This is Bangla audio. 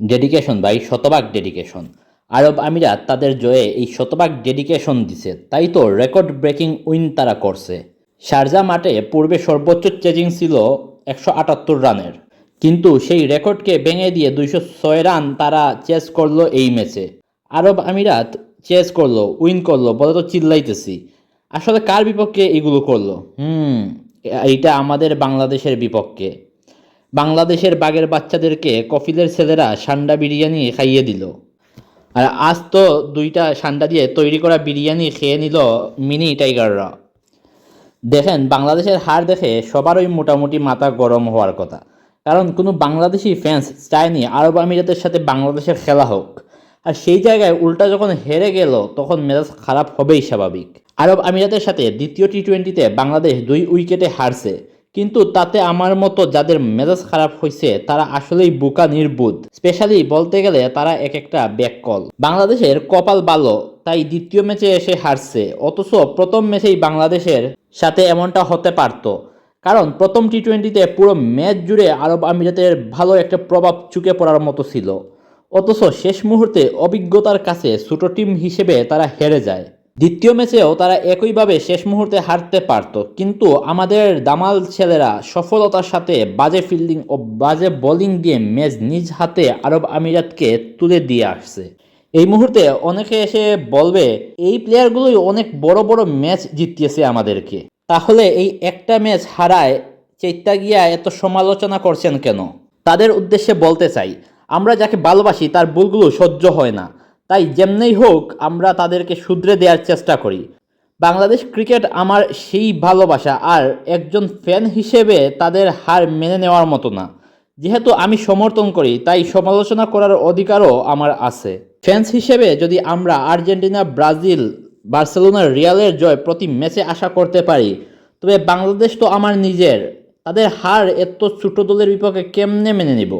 ডেডিকেশন ভাই শতভাগ ডেডিকেশন আরব আমিরাত তাদের জয়ে এই শতভাগ ডেডিকেশন দিছে। তাই তো রেকর্ড ব্রেকিং উইন তারা করছে। শারজা মাঠে পূর্বে সর্বোচ্চ চেজিং ছিল একশো আটাত্তর রানের। কিন্তু সেই রেকর্ডকে ভেঙে দিয়ে দুইশো ছয় রান তারা চেস করল এই ম্যাচে আরব আমিরাত চেস করল উইন করল, বলে তো চিল্লাইতেছি। আসলে কার বিপক্ষে এগুলো করল? হুম, এইটা আমাদের বাংলাদেশের বিপক্ষে। বাংলাদেশের বাঘের বাচ্চাদেরকে কফিলের ছেলেরা সান্ডা বিরিয়ানি খাইয়ে দিল। আর আজ তো দুইটা সান্ডা দিয়ে তৈরি করা বিরিয়ানি খেয়ে নিল মিনি টাইগাররা। দেখেন, বাংলাদেশের হার দেখে সবারই মোটামুটি মাথা গরম হওয়ার কথা। কারণ কোনো বাংলাদেশি ফ্যান্স চায়নি আরব আমিরাতের সাথে বাংলাদেশের খেলা হোক। আর সেই জায়গায় উল্টা যখন হেরে গেল, তখন মেজাজ খারাপ হবেই স্বাভাবিক। আরব আমিরাতের সাথে দ্বিতীয় টি টোয়েন্টিতে বাংলাদেশ দুই উইকেটে হারছে। কিন্তু তাতে আমার মতো যাদের মেজাজ খারাপ হয়েছে তারা আসলেই বোকা নির্বুধ। স্পেশালি বলতে গেলে তারা এক একটা ব্যাক কল বাংলাদেশের কপাল ভালো, তাই দ্বিতীয় ম্যাচে এসে হারছে। অথচ প্রথম ম্যাচেই বাংলাদেশের সাথে এমনটা হতে পারত। কারণ প্রথম টি টোয়েন্টিতে পুরো ম্যাচ জুড়ে আরব আমিরাতের ভালো একটা প্রভাব চুকে পড়ার মতো ছিল। অথচ শেষ মুহূর্তে অভিজ্ঞতার কাছে ছোট টিম হিসেবে তারা হেরে যায়। দ্বিতীয় ম্যাচেও তারা একইভাবে শেষ মুহূর্তে হারতে পারত। কিন্তু আমাদের দামাল ছেলেরা সফলতার সাথে বাজে ফিল্ডিং ও বাজে বোলিং দিয়ে ম্যাচ নিজ হাতে আরব আমিরাতকে তুলে দিয়ে আসছে। এই মুহূর্তে অনেকে এসে বলবে, এই প্লেয়ারগুলোই অনেক বড় বড় ম্যাচ জিতিয়েছে আমাদেরকে। তাহলে এই একটা ম্যাচ হারায় চেত্তা গিয়া এত সমালোচনা করছেন কেন? তাদের উদ্দেশ্যে বলতে চাই, আমরা যাকে ভালোবাসি তার ভুলগুলো সহ্য হয় না। তাই যেমনেই হোক, আমরা তাদেরকে শুধরে দেওয়ার চেষ্টা করি। বাংলাদেশ ক্রিকেট আমার সেই ভালোবাসা, আর একজন ফ্যান হিসেবে তাদের হার মেনে নেওয়ার মতো না। যেহেতু আমি সমর্থন করি, তাই সমালোচনা করার অধিকারও আমার আছে। ফ্যান্স হিসেবে যদি আমরা আর্জেন্টিনা, ব্রাজিল বার্সেলোনার রিয়ালের জয় প্রতি ম্যাচে আশা করতে পারি, তবে বাংলাদেশ তো আমার নিজের। তাদের হার এত ছোট দলের বিপক্ষে কেমনে মেনে নিব?